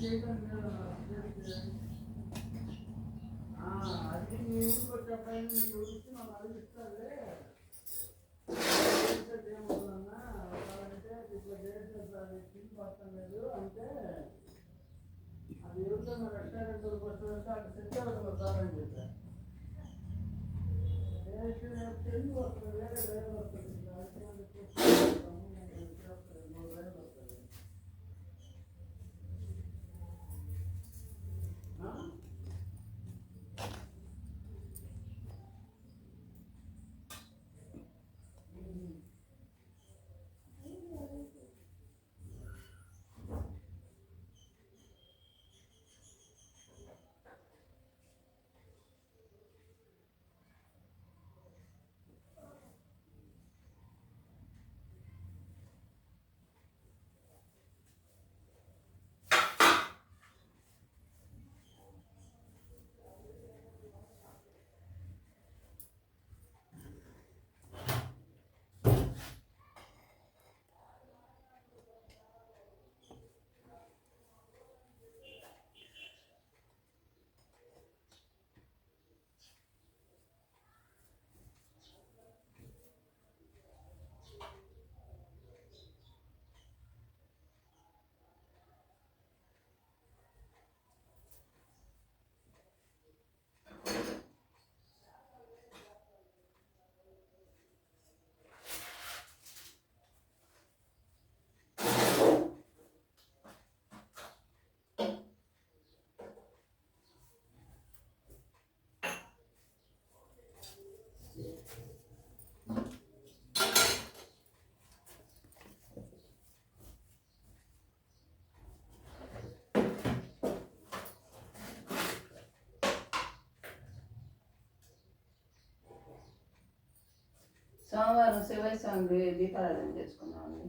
అంటే ఇట్లా లేదు అంటే అది ఎవరికైనా రెస్టారెంట్ వస్తుందంటే అక్కడ సెట్ అవుతుంది సార్ వస్తుంది వేరే వేరే వస్తుంది సోమవారం శివయ్య స్వామి దీపారాధన చేసుకున్నామండి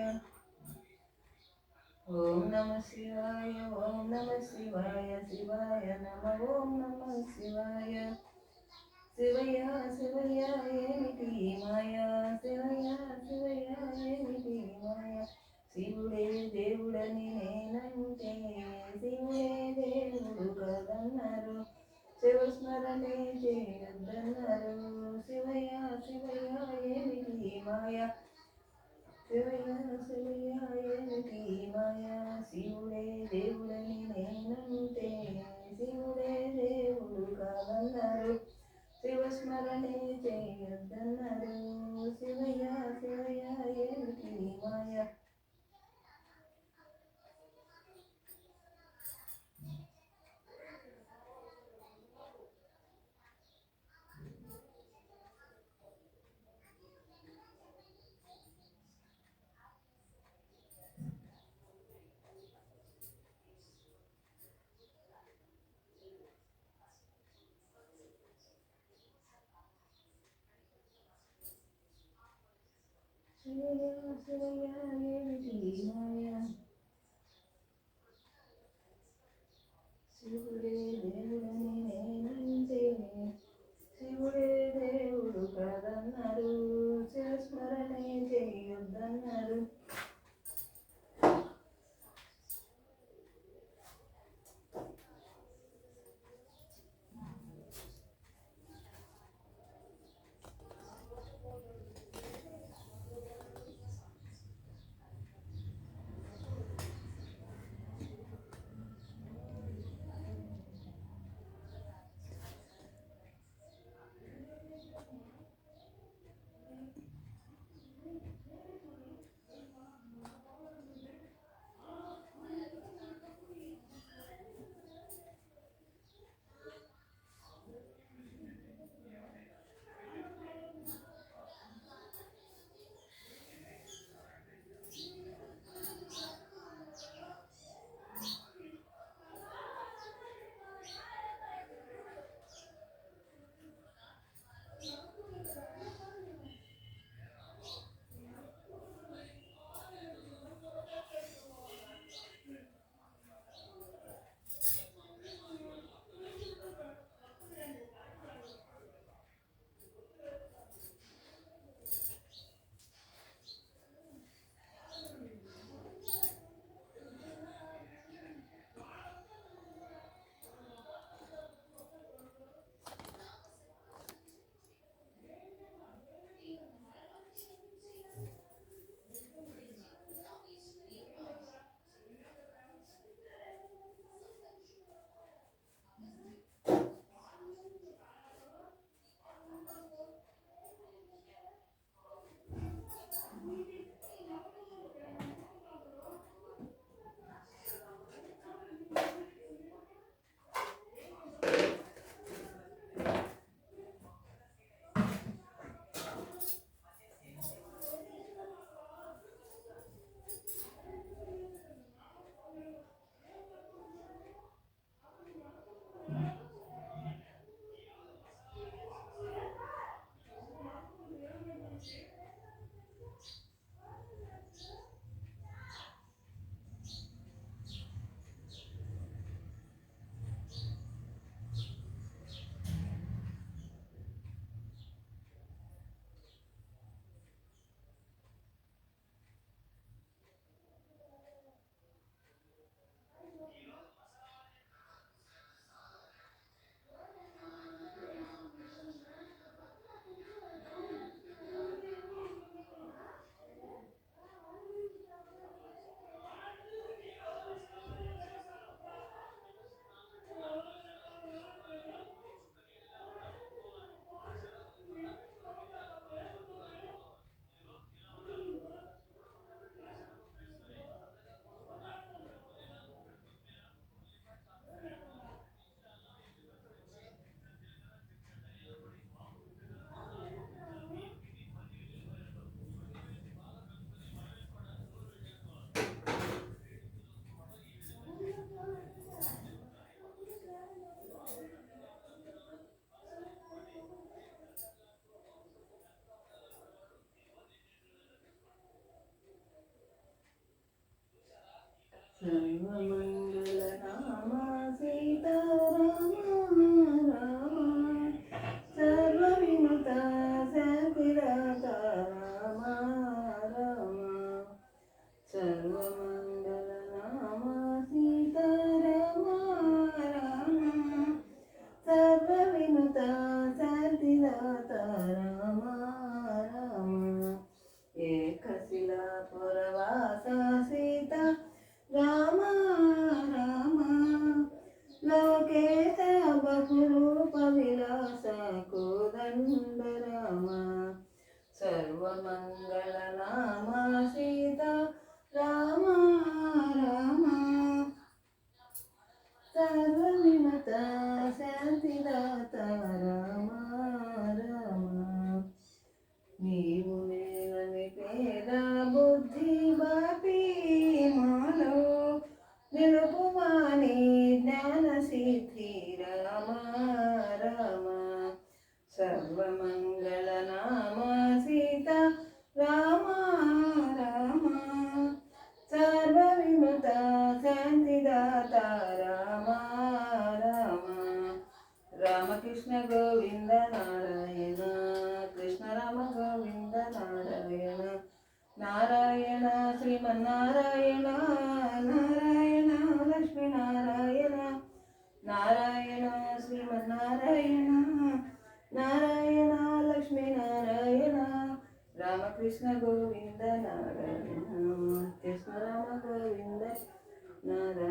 ఓం నమ శివాయ ఓం నమ శివాయ శివాయ నమ ఓం నమ శివాయ. శివయ శివయ శివస్మరణే చేయొద్దన్నారు శివయ శివయ శివుడే దేవుడని నేనంటే శివుడే దేవుడు కాదన్నారు శివస్మరణే చేయొద్దన్నారు Shiva Mangala Rama Krishna Govinda Narayana Krishna Rama Govinda Narayana Narayana Srimannarayana Narayana Lakshmi Narayana Narayana Srimannarayana Narayana Lakshmi Narayana Ramakrishna Govinda Narayana Krishna Rama Govinda Narayana.